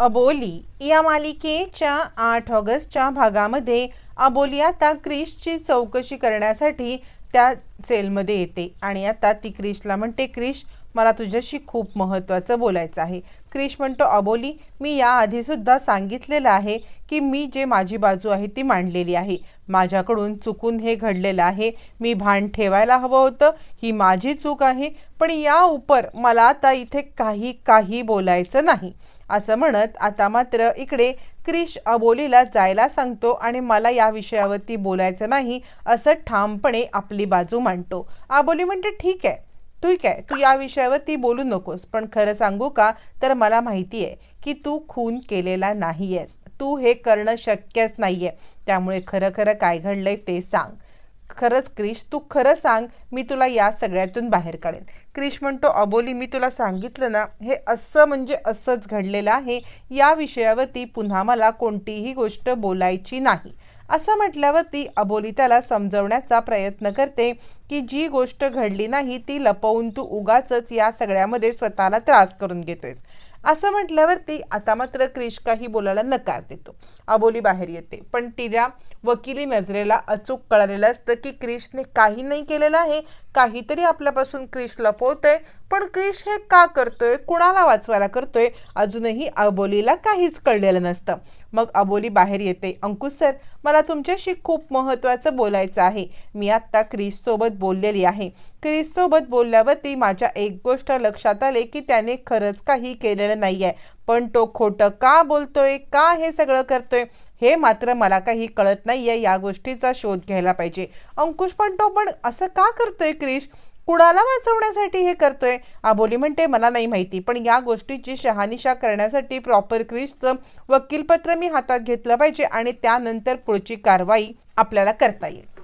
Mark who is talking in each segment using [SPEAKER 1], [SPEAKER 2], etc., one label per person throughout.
[SPEAKER 1] अबोली या मालिकेच्या आठ ऑगस्टच्या भागामध्ये अबोली आता क्रिशची चौकशी करण्यासाठी त्या सेलमध्ये येते. आणि आता ती क्रिशला म्हणते क्रिश मला तुझ्याशी खूप महत्त्वाचं बोलायचं आहे. क्रिश म्हणतो अबोली मी याआधीसुद्धा सांगितलेलं आहे की मी जे माझी बाजू आहे ती मांडलेली आहे. माझ्याकडून चुकून हे घडलेलं आहे. मी भान ठेवायला हवं होतं. ही माझी चूक आहे. पण या उपर मला आता इथे काही काही बोलायचं नाही. असं म्हणत आता मात्र इकडे क्रिश अबोलीला जायला सांगतो आणि मला या विषयावरती बोलायचं नाही असं ठामपणे आपली बाजू मांडतो. अबोली म्हणते ठीक आहे ठीक आहे तू या विषयावरती बोलू नकोस पण खरं सांगू का? तर मला माहिती आहे की तू खून केलेला नाही आहेस तू हे करणं शक्यच नाही आहे त्यामुळे खरं खरं काय घडलंय ते सांग. खरंच क्रिश तू खरं सांग मी तुला या सगळ्यातून बाहेर काढेन. क्रिश म्हणतो अबोली मी तुला सांगितलं ना हे असं म्हणजे असंच घडलेलं आहे. या विषयावरती पुन्हा मला कोणतीही गोष्ट बोलायची नाही. असं म्हटल्यावरती अबोली त्याला समजवण्याचा प्रयत्न करते की जी गोष्ट घडली नाही ती लपवून तू उगाच या सगळ्यामध्ये स्वतःला त्रास करून घेतोयस. असं म्हटल्यावरती आता मात्र क्रिश काही बोलायला नकार देतो. अबोली बाहेर येते. पण तिच्या वकिली नजरेला अचूक कळलेलं असतं की क्रिशने काही नाही केलेलं आहे. काहीतरी आपल्यापासून क्रिश लपवतोय. पण क्रिश हे का करतोय? कुणाला वाचवायला करतोय? अजूनही अबोलीला काहीच कळलेलं नसतं. मग अबोली बाहेर येते. अंकुश सर मला तुमच्याशी खूप महत्त्वाचं बोलायचं आहे. मी आत्ता क्रिशसोबत बोललेली आहे. क्रिशसोबत बोलल्यावरती माझ्या एक गोष्ट लक्षात आले की त्याने खरंच काही केलेलं नाही आहे पण तो खोटं का बोलतोय? का हे सगळं करतोय? हे मात्र मला काही कळत नाही आहे या गोष्टीचा शोध घ्यायला पाहिजे. अंकुश पण तो पण असं का करतोय क्रिश? कुणाला वाचवण्यासाठी हे करतोय? आबोली म्हणते मला नाही माहिती पण या गोष्टीची शहानिशा करण्यासाठी प्रॉपर क्रिशचं वकीलपत्र मी हातात घेतलं पाहिजे आणि त्यानंतर पुढची कारवाई आपल्याला करता येईल.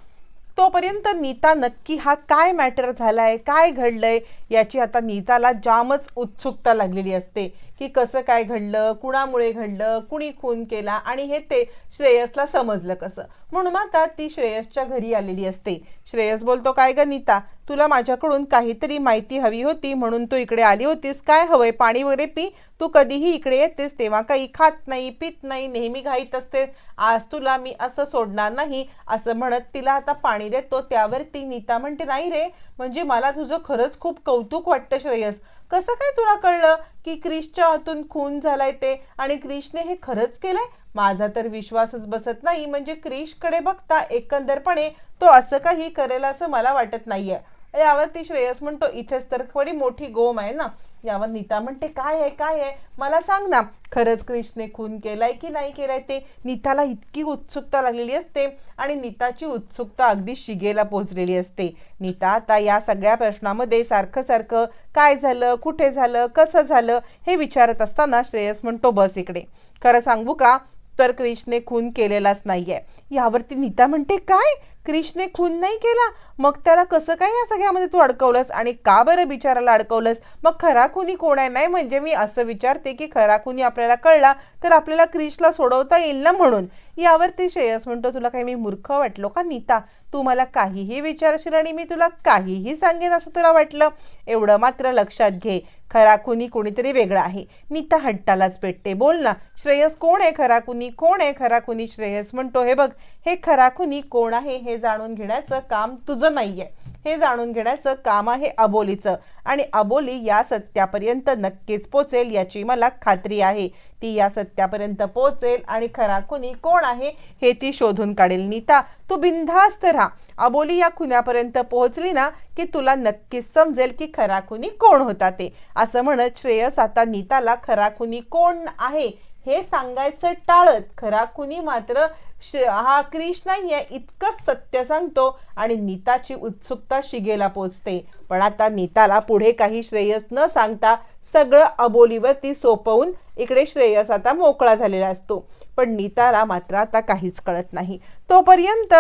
[SPEAKER 1] तोपर्यंत नीता नक्की हा काय मॅटर झालाय काय घडलंय याची आता नीताला जामच उत्सुकता लागलेली असते की कसं काय घडलं कुणामुळे घडलं कुणी खून केला आणि हे ते श्रेयसला समजलं कसं. म्हणून आता ती श्रेयसच्या घरी आलेली असते. श्रेयस बोलतो काय ग नीता? तुला माझ्याकडून काहीतरी माहिती हवी होती म्हणून तू इकडे आली होतीस काय? हवंय पाणी वगैरे पी. तू कधीही इकडे येतेस तेव्हा काही खात नाही पित नाही नेहमी घाईत असते आज तुला मी असं सोडणार नाही असं म्हणत तिला आता पाणी देतो. त्यावर ती नीता म्हणते नाही रे म्हणजे मला तुझं खरंच खूप कौतुक वाटतं श्रेयस. कसं काय तुला कळलं की क्रिशच्या हातून खून झालाय ते? आणि क्रिशने हे खरंच केलंय? माझा तर विश्वासच बसत नाही म्हणजे क्रिशकडे बघता एकंदरपणे तो असं काही करेल असं मला वाटत नाहीये. यावरती श्रेयस म्हणतो इथेच तर थोडी मोठी गोम आहे ना. यावर नीता म्हणते काय आहे काय आहे? मला सांग ना खरंच क्रिशने खून केलाय की नाही केलाय ते? नीताला इतकी उत्सुकता लागलेली असते आणि नीताची उत्सुकता अगदी शिगेला पोचलेली असते. नीता आता या सगळ्या प्रश्नामध्ये सारखं सारखं काय झालं कुठे झालं कसं झालं हे विचारत असताना श्रेयस म्हणतो बस इकडे. खरं सांगू का? तर क्रिशने खून केलेलाच नाहीये. यावरती नीता म्हणते काय? क्रिशने खून नाही केला? मग त्याला कसं काय या सगळ्यामध्ये तू अडकवलंस? आणि का बरं बिचाराला अडकवलंस? मग खरा खुनी कोण आहे? नाही म्हणजे मी असं विचारते की खरा खुनी आपल्याला कळला तर आपल्याला क्रिशला सोडवता येईल ना म्हणून. यावरती श्रेयस म्हणतो तुला काही मी मूर्ख वाटलो का नीता? तू मला काहीही विचारशील आणि मी तुला काहीही सांगेन असं तुला वाटलं? एवढं मात्र लक्षात घे. खरा खुनी कोणीतरी वेगळा आहे. नीता हट्टालाच पेटते. बोल ना श्रेयस कोण आहे? खरा खुनी कोण आहे? खरा खुनी श्रेयस म्हणतो हे बघ हे खरा खुनी कोण आहे? हे जाणून घेण्याचं काम तुझं नाहीये. हे जाणून घेण्याचं काम आहे अबोलीचं. आणि अबोली या सत्यापर्यंत नक्कीच पोचेल याची मला खात्री आहे. ती या सत्यापर्यंत पोचेल आणि खरा खुनी कोण आहे हे ती शोधून काढेल. नीता तू बिनधास्त राहा. अबोली या खुन्यापर्यंत पोहोचली ना की तुला नक्कीच समजेल की खरा खुनी कोण होता ते. असं म्हणत श्रेयस आता नीताला खरा खुनी कोण आहे हे सांगायचं टाळत खरा कुणी मात्र हा क्रिश नाहीये इतकंच सत्य सांगतो आणि नीताची उत्सुकता शिगेला पोचते. पण आता नीताला पुढे काही श्रेयस न सांगता सगळं अबोलीवरती सोपवून इकडे श्रेयस आता मोकळा झालेला असतो. पण नीताला मात्र आता काहीच कळत नाही. तोपर्यंत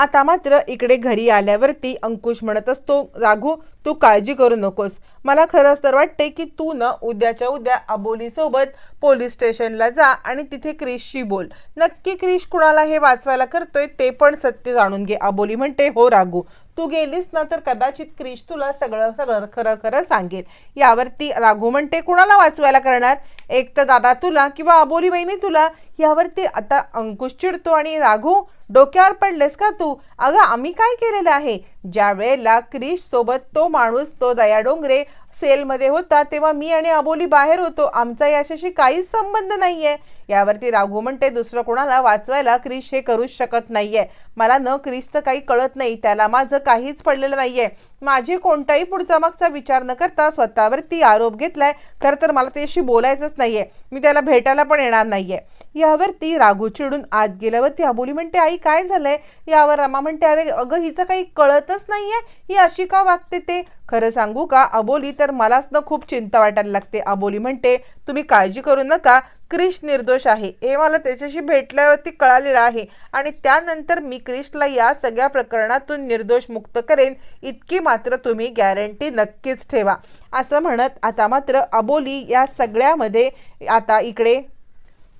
[SPEAKER 1] आता मात्र इकडे घरी आल्यावरती अंकुश म्हणत असतो राघू तू काळजी करू नकोस. मला खरंच तर वाटते की तू न उद्याच्या उद्या अबोलीसोबत पोलीस स्टेशनला जा आणि तिथे क्रिशशी बोल. नक्की क्रिश कुणाला हे वाचवायला करतोय ते पण सत्य जाणून घे. अबोली म्हणते हो राघू. तू गेलीस ना तर कदाचित क्रिश तुला सगळं सगळं खरं खरं सांगेल. यावरती राघू म्हणते कुणाला वाचवायला करणार? एक तर दादा तुला किंवा अबोली बहिणी तुला. यावरती आता अंकुश चिडतो आणि राघू डोक्यावर पडलेस का तू? अगं आम्ही काय केलेलं आहे? ज्या वेळेला क्रिश सोबत तो माणूस तो दया डोंगरे सेलमध्ये होता तेव्हा मी आणि अबोली बाहेर होतो. आमचा याच्याशी काहीच संबंध नाही आहे यावरती राघू म्हणते दुसरं कोणाला वाचवायला क्रिश हे करूच शकत नाही आहे मला न क्रिशचं काही कळत नाही त्याला माझं काहीच पडलेलं नाही आहे माझी कोणताही पुढचा मागचा विचार न करता स्वतःवरती आरोप घेतलाय खरं तर मला त्याशी बोलायचंच नाही आहे मी त्याला भेटायला पण येणार नाही आहे यावरती राघू चिडून आत गेल्यावरती अबोली म्हणते आई काय झालंय? यावर रमा म्हणते अरे अगं हिचं काही कळतच नाही आहे ही अशी का वागते ते? खरं सांगू का? अबोली तर मलाच ना खूप चिंता वाटायला लागते. अबोली म्हणते तुम्ही काळजी करू नका. क्रिश निर्दोष आहे. हे मला त्याच्याशी भेटल्यावरती कळालेलं आहे. आणि त्यानंतर मी क्रिशला या सगळ्या प्रकरणातून निर्दोष मुक्त करेन. इतकी मात्र तुम्ही गॅरंटी नक्कीच ठेवा. असं म्हणत आता मात्र अबोली या सगळ्यामध्ये आता इकडे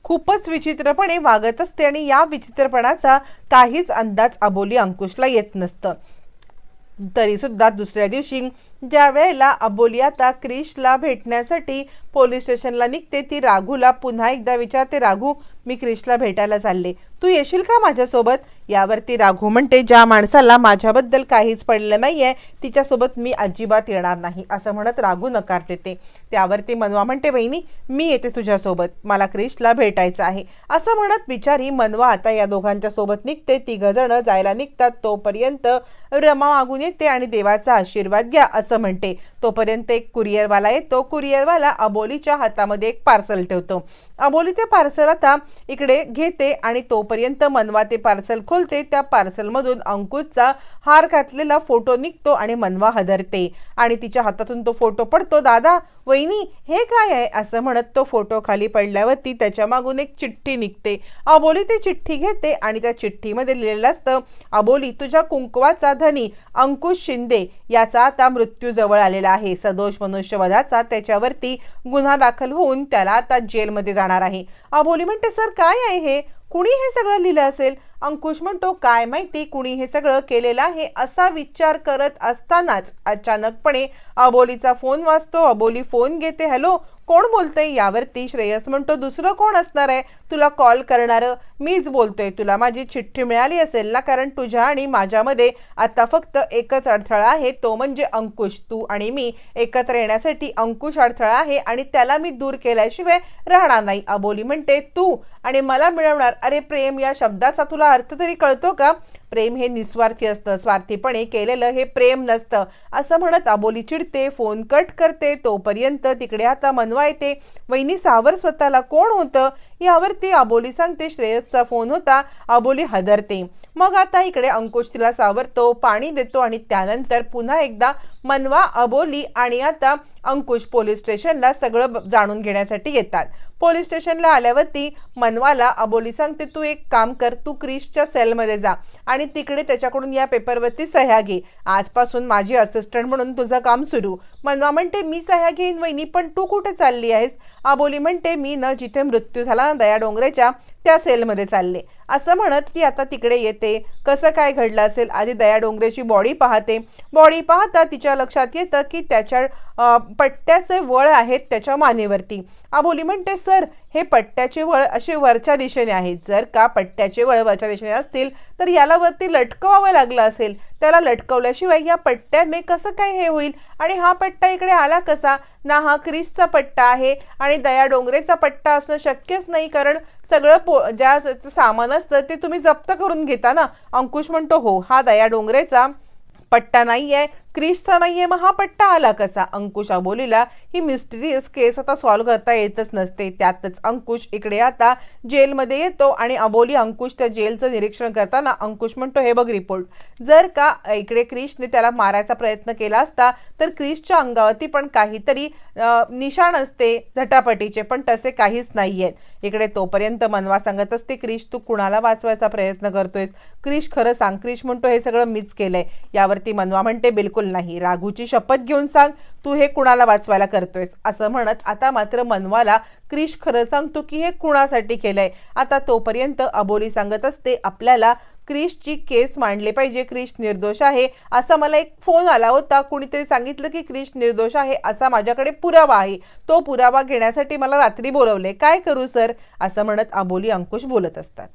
[SPEAKER 1] खूपच विचित्रपणे वागत असते आणि या विचित्रपणाचा काहीच अंदाज अबोली अंकुशला येत नसतं. तरी सुद्धा दुसऱ्या दिवशी ज्या वेळेला अबोली आता क्रिशला भेटण्यासाठी पोलीस स्टेशनला निघते ती राघूला पुन्हा एकदा विचारते राघू मी क्रिशला भेटायला चालले. तू येशील का माझ्यासोबत? यावरती राघू म्हणते ज्या माणसाला माझ्याबद्दल काहीच पडलं नाही आहे तिच्यासोबत मी अजिबात येणार नाही असं म्हणत राघू नकार देते. त्यावरती मनवा म्हणते बहिणी मी येते तुझ्यासोबत. मला क्रिशला भेटायचं आहे. असं म्हणत बिचारी मनवा आता या दोघांच्या सोबत निघते. तिघंजणं जायला निघतात. तोपर्यंत रमा मागून येते आणि देवाचा आशीर्वाद घ्या असं म्हणते. तोपर्यंत एक कुरिअरवाला येतो. कुरिअरवाला अबोलीच्या हातामध्ये एक पार्सल ठेवतो. अबोली ते पार्सल आता इकडे घेते आणि तोपर्यंत मनवा ते पार्सल खोलते. त्या पार्सलमधून अंकुशचा हार घातलेला फोटो निघतो आणि मनवा हदरते. आणि तिच्या हातातून तो फोटो पडतो दादा वहिनी हे काय आहे? असं म्हणत तो फोटो खाली पडल्यावरती त्याच्या मागून एक चिठ्ठी निघते. अबोली ती चिठ्ठी घेते आणि त्या चिठ्ठीमध्ये लिहिलेलं असतं अबोली तुझ्या कुंकवाचा धनी अंकुश शिंदे याचा आता मृत्यू जवळ आलेला आहे. सदोष मनुष्यवधाचा त्याच्यावरती गुन्हा दाखल होऊन त्याला आता जेलमध्ये जाणार आहे. अबोली म्हणते आन्सर काय आहे हे? कुणी हे सगळं लिहिलं असेल? अंकुश म्हणतो काय माहिती कुणी हे सगळं केलेलं आहे असा विचार करत असतानाच अचानकपणे अबोलीचा फोन वाजतो. अबोली फोन घेते हॅलो कोण बोलतंय यावरती श्रेयस म्हणतो दुसरं कोण असणार आहे? तुला कॉल करणारं मीच बोलतोय. तुला माझी चिठ्ठी मिळाली असेल ना? कारण तुझ्या आणि माझ्यामध्ये आता फक्त एकच अडथळा आहे तो म्हणजे अंकुश. तू आणि मी एकत्र येण्यासाठी अंकुश अडथळा आहे आणि त्याला मी दूर केल्याशिवाय राहणार नाही. अबोली म्हणते तू आणि मला मिळवणार. अरे प्रेम या शब्दाचा तुला अर्थ तरी कळतो का? प्रेम हे निस्वार्थी असतं स्वार्थीपणे केलेलं हे प्रेम नसतं. असं म्हणत अबोली चिडते फोन कट करते तोपर्यंत तिकडे आता मनवा येते. वहिनी सावर स्वतःला कोण होतं? यावरती अबोली सांगते श्रेयसचा फोन होता अबोली हदरते. मग आता इकडे अंकुश तिला सावरतो पाणी देतो आणि त्यानंतर पुन्हा एकदा मनवा अबोली आणि आता अंकुश पोलीस स्टेशनला सगळं ब- जाणून घेण्यासाठी येतात. पोलीस स्टेशनला आल्यावरती मनवाला अबोली सांगते तू एक काम कर तू क्रिशच्या सेलमध्ये जा आणि तिकडे त्याच्याकडून या पेपरवरती सह्या घे. आजपासून माझी असिस्टंट म्हणून तुझं काम सुरू. मनवा म्हणते मी सह्या घेईन वहिनी पण तू कुठे चालली आहेस? अबोली म्हणते मी न जिथे मृत्यू झाला दया डोंगरेच्या त्या सेलमध्ये चालले. असं म्हणत ती आता तिकडे येते. कसं काय घडलं असेल? आधी दया डोंगरेची बॉडी पाहते. बॉडी पाहता तिच्या लक्षात येतं की त्याच्या पट्ट्याचे वळ आहेत त्याच्या मानेवरती. आबोली म्हणते सर हे पट्ट्याचे वळ असे वरच्या दिशेने आहेत. जर का पट्ट्याचे वळ वरच्या दिशेने असतील तर याला वरती लटकवावं लागलं असेल. त्याला लटकवल्याशिवाय या पट्ट्याने कसं काय हे होईल? आणि हा पट्टा इकडे आला कसा? ना हा क्रिसचा पट्टा आहे आणि दया डोंगरेचा पट्टा असणं शक्यच नाही कारण सगळं पो ज्या सामान असतं ते तुम्ही जप्त करून घेता ना? अंकुश म्हणतो हो हा दया डोंगरेचा पट्टा नाही आहे क्रिशचा नाहीये मग हा पट्टा आला कसा? अंकुश अबोलीला ही मिस्टिरियस केस आता सॉल्व्ह करता येतच नसते. त्यातच अंकुश इकडे आता जेलमध्ये येतो आणि अबोली अंकुश त्या जेलचं निरीक्षण करताना अंकुश म्हणतो हे बघ रिपोर्ट. जर का इकडे क्रिशने त्याला मारायचा प्रयत्न केला असता तर क्रिशच्या अंगावरती पण काहीतरी निशाण असते झटापटीचे पण तसे काहीच नाही आहेत इकडे तोपर्यंत मनवा सांगत असते क्रिश तू कुणाला वाचवायचा प्रयत्न करतोयस? क्रिश खरं सांग. क्रिश म्हणतो हे सगळं मीच केलंय. यावरती मनवा म्हणते बिलकुल नाही. राघूची शपथ घेऊन सांग तू हे कुणाला वाचवायला करतोयस? असं म्हणत आता मात्र मनवाला क्रिश खरं सांगतो की हे कुणासाठी केलंय? आता तोपर्यंत अबोली सांगत असते आपल्याला क्रिशची केस मांडले पाहिजे क्रिश निर्दोष आहे. असा मला एक फोन आला होता. कुणीतरी सांगितलं की क्रिश निर्दोष आहे असा माझ्याकडे पुरावा आहे. तो पुरावा घेण्यासाठी मला रात्री बोलवले काय करू सर? असं म्हणत अबोली अंकुश बोलत असतात.